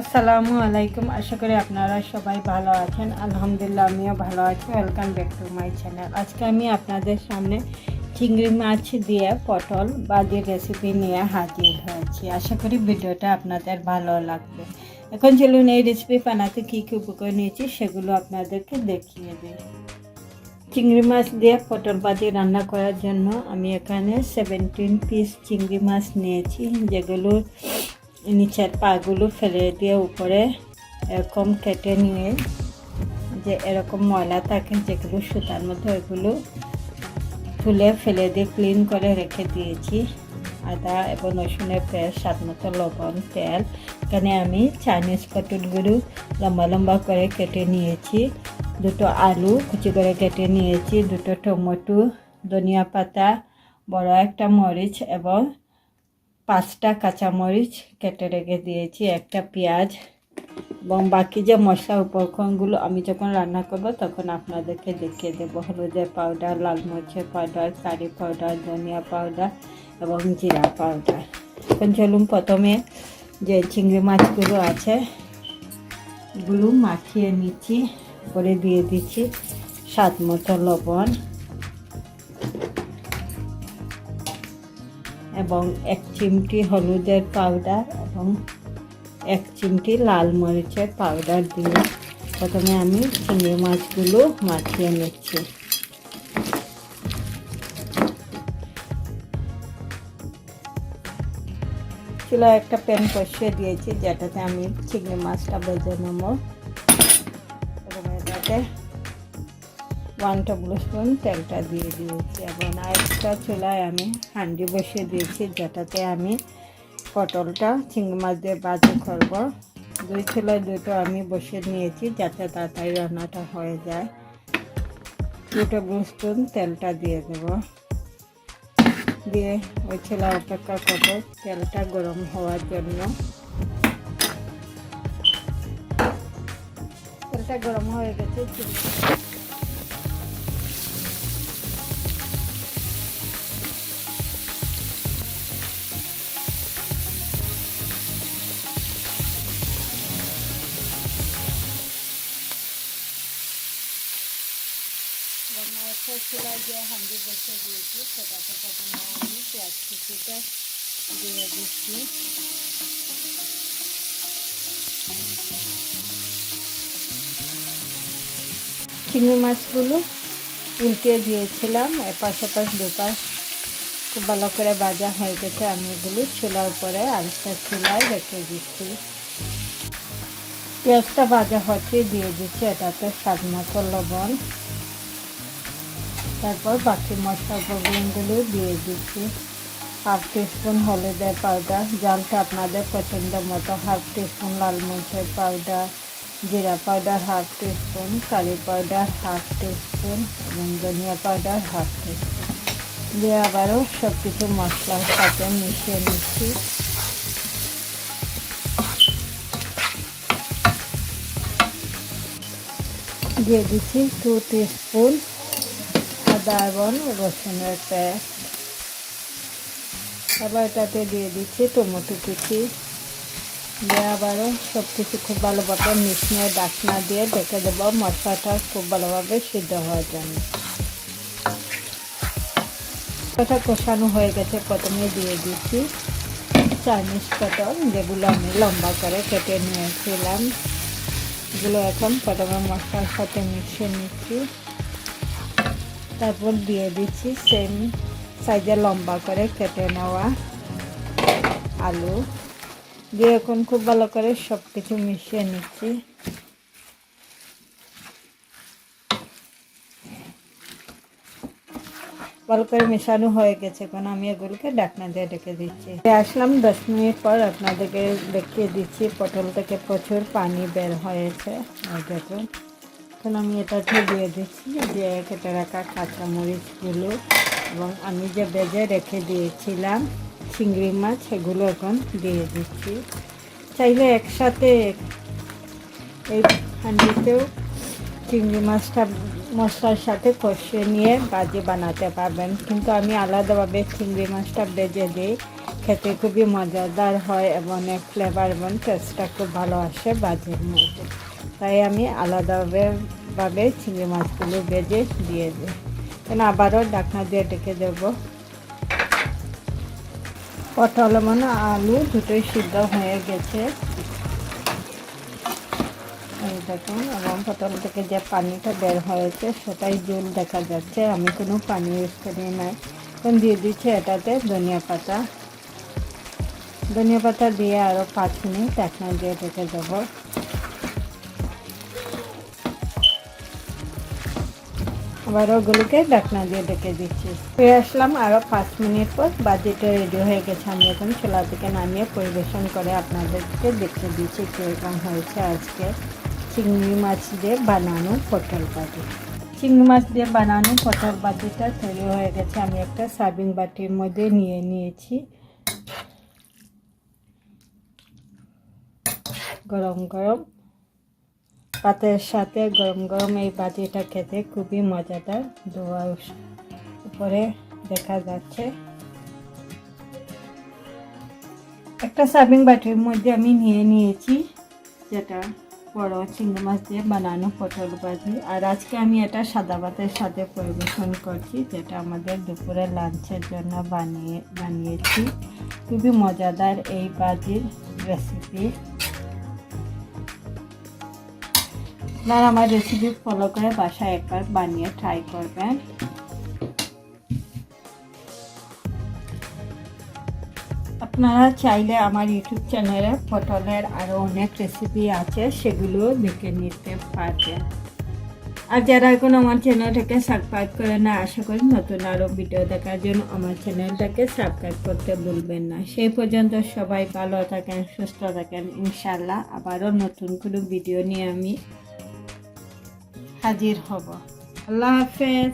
আসসালামু আলাইকুম। আশা করি আপনারা সবাই ভালো আছেন। আলহামদুলিল্লাহ, আমিও ভালো আছি। Welcome back to my channel আজকে আমি আপনাদের সামনে চিংড়ি মাছ দিয়ে পটল বাজির রেসিপি নিয়ে হাজির হয়েছি। আশা করি ভিডিওটা আপনাদের ভালো লাগবে। এখন চলুন এই রেসিপি বানাতে কী কী উপকরণ নিয়েছি সেগুলো আপনাদেরকে দেখিয়ে দিই। চিংড়ি মাছ দিয়ে পটল ভাজি রান্না করার জন্য আমি এখানে সেভেন্টিন পিস চিংড়ি মাছ নিয়েছি, যেগুলো নিচের পাগুলো ফেলে দিয়ে উপরে এরকম কেটে নিয়ে যে এরকম ময়লা থাকে যেগুলো সুতার মধ্যে, ওইগুলো তুলে ফেলে দিয়ে ক্লিন করে রেখে দিয়েছি। আদা এবং রসুনের পেস্ট, স্বাদ মতো লবণ, তেল, এখানে আমি চাইনিজ পটলগুলো লম্বা লম্বা করে কেটে নিয়েছি। দুটো আলু কুচি করে কেটে নিয়েছি, দুটো টমেটো, ধনিয়া পাতা, বড় একটা মরিচ এবং পাঁচটা কাঁচামরিচ কেটে রেখে দিয়েছি, একটা পেঁয়াজ এবং বাকি যে মশলা উপকরণগুলো আমি যখন রান্না করব তখন আপনাদেরকে দেখিয়ে দেবো। হলুদের পাউডার লাল মরিচের পাউডার কারি পাউডার ধনিয়া পাউডার এবং জিরা পাউডার এখন চলুন প্রথমে যে চিংড়ি মাছগুলো আছে, এগুলো মাখিয়ে নিচ্ছি, করে দিয়ে দিচ্ছি স্বাদ মতো লবণ। এবং এক চিমটি হলুদের পাউডার এবং এক চিমটি লাল মরিচের পাউডার দিয়ে প্রথমে আমি চিংড়ি মাছগুলো মাখিয়ে নিচ্ছি। চুলায় একটা প্যান বসিয়ে দিয়েছি, যেটাতে আমি চিংড়ি মাছটা ভেজে নেব। এবং এটাতে ওয়ান টেবিল স্পুন তেলটা দিয়ে দিয়েছি এবং আরেকটা চুলায় আমি হাঁডি বসিয়ে দিয়েছি, যেটাতে আমি পটলটা চিংড়ি মাছ দিয়ে বাজি করব। দুই চুলায় দুটো আমি বসিয়ে নিয়েছি, যাতে তাড়াতাড়ি রান্নাটা হয়ে যায়। দু টেবিল স্পুন তেলটা দিয়ে দেব। দিয়ে ওই ছোলা অপেক্ষা করব তেলটা গরম হওয়ার জন্য। তেলটা গরম হয়ে গেছে যে হাঁড়ি বসে দিয়েছি প্রথমে আমি পেঁয়াজ কুচিটা দিয়ে দিচ্ছি। চিংড়ি মাছগুলো উল্টে দিয়েছিলাম এপাশ এপাশ দুপাশ খুব ভালো করে ভাজা হয়ে গেছে, আমি এগুলো চুলার উপরে আরেকটা চুলায় রেখে দিচ্ছি। পেঁয়াজটা ভাজা হচ্ছে দিয়ে দিচ্ছি, এটাতে স্বাদ মতো লবণ। তারপর বাকি মশলা উপকরণগুলো দিয়ে দিচ্ছি। হাফ টিস্পুন হলুদের পাউডার, জালটা আপনাদের পছন্দ মতো হাফ টিস্পুন লাল মরিচের পাউডার, জিরা powder half teaspoon, curry powder half teaspoon এবং ধনিয়া পাউডার হাফ টিস্পুন। দিয়ে আবারও সব কিছু মশলার সাথে মিশিয়ে নিচ্ছি। দিয়ে দিচ্ছি টু টিস্পুন এবং রসুনের পেস্ট আবার এটাতে দিয়ে দিচ্ছি টমেটো কুচি। দিয়ে আবারও সব কিছু খুব ভালোভাবে মিশিয়ে ডাকনা দিয়ে ঢেকে দেবো। মশলাটা খুব ভালোভাবে সিদ্ধ হওয়ার জন্য। এটা কষানো হয়ে গেছে, প্রথমে দিয়ে দিচ্ছি চাইনিজ পটল, যেগুলো আমি লম্বা করে কেটে নিয়েছিলাম। এগুলো এখন প্রথমে মশলার সাথে মিশিয়ে নিচ্ছি। তারপর দিয়ে দিচ্ছি সেম সাইজে লম্বা করে কেটে নেওয়া আলু। দিয়ে এখন খুব ভালো করে সব কিছু মিশিয়ে নিচ্ছি। ভালো করে মেশানো হয়ে গেছে, এখন আমি এগুলোকে ডাকনা দিয়ে রেখে দিচ্ছি। আসলাম দশ মিনিট পর আপনাদেরকে দেখিয়ে দিচ্ছি, পটল থেকে প্রচুর পানি বের হয়েছে। দেখুন। এখন আমি এটাতে দিয়ে দিচ্ছি। যে কেটে রাখা কাঁচামরিচগুলো এবং আমি যে বেজে রেখে দিয়েছিলাম চিংড়ি মাছ, সেগুলো এখন দিয়ে দিচ্ছি। চাইলে একসাথে এই হাঁড়িতেও চিংড়ি মাছটা মশলার সাথে কষিয়ে নিয়ে বাজি বানাতে পারবেন। কিন্তু আমি আলাদাভাবে চিংড়ি মাছটা বেজে দিই। খেতে খুবই মজাদার হয় এবং ফ্লেভার এবং টেস্টটা খুব ভালো আসে বাজির মধ্যে। তাই আমি আলাদাভাবে ভাবে চিংড়ি মাছগুলো ভেজে দিয়ে দিই। কেন আবারও ডাকনা দিয়ে ডেকে দেবো। পটল মানে আলু দুটোই সিদ্ধ হয়ে গেছে। এই দেখুন, এবং পটল থেকে যে পানিটা বের হয়েছে, সেটাই জল দেখা যাচ্ছে। আমি কোনো পানি ইউজ করি নাই। এখন দিয়ে দিচ্ছি এটাতে ধনিয়া পাতা। ধনিয়া পাতা দিয়ে আরও পাঁচ মিনিট ঢাকনা দিয়ে রেখে দেবো। আবার ওগুলোকে ঢাকনা দিয়ে ডেকে দিচ্ছি। ফিরে আসলাম আরও পাঁচ মিনিট পর বাজেটে রেডি হয়ে গেছে। আমি এখন চোলা থেকে নামিয়ে পরিবেশন করে আপনাদেরকে দেখতে দিচ্ছি কীরকম হয়েছে আজকে চিংড়ি মাছ দিয়ে বানানো পটল বাজি চিংড়ি মাছ দিয়ে বানানো পটল বাজিটা তৈরি হয়ে গেছে। আমি একটা সার্ভিং বাটির মধ্যে নিয়ে নিয়েছি। গরম গরম ভাতের সাথে গরম গরম এই বাজিটা খেতে খুবই মজাদার। দোয়ার উপরে দেখা যাচ্ছে। একটা সার্ভিং বাটির মধ্যে আমি নিয়ে নিয়েছি, যেটা বড় চিংড়ি মাছ দিয়ে বানানো পটল ভাজি। আর আজকে আমি এটা সাদা ভাতের সাথে পরিবেশন করছি, যেটা আমাদের দুপুরে লাঞ্চের জন্য বানিয়ে, বানিয়েছি। খুবই মজাদার এই ভাজির রেসিপি আপনারা আমার রেসিপি ফলো করে বাসায় একবার বানিয়ে ট্রাই করবেন। আপনারা চাইলে আমার ইউটিউব চ্যানেলে পটলের আরও অনেক রেসিপি আছে, সেগুলো দেখে নিতে পারবেন। আর যারা এখন আমার চ্যানেলটাকে সাবস্ক্রাইব করে না, আশা করি নতুন আরও ভিডিও দেখার জন্য আমার চ্যানেলটাকে সাবস্ক্রাইব করতে ভুলবেন না। সেই পর্যন্ত সবাই ভালো থাকেন, সুস্থ থাকেন ইনশাল্লাহ আবারও নতুন কোনো ভিডিও নিয়ে আমি হাজির হব। আল্লাহ হাফেজ।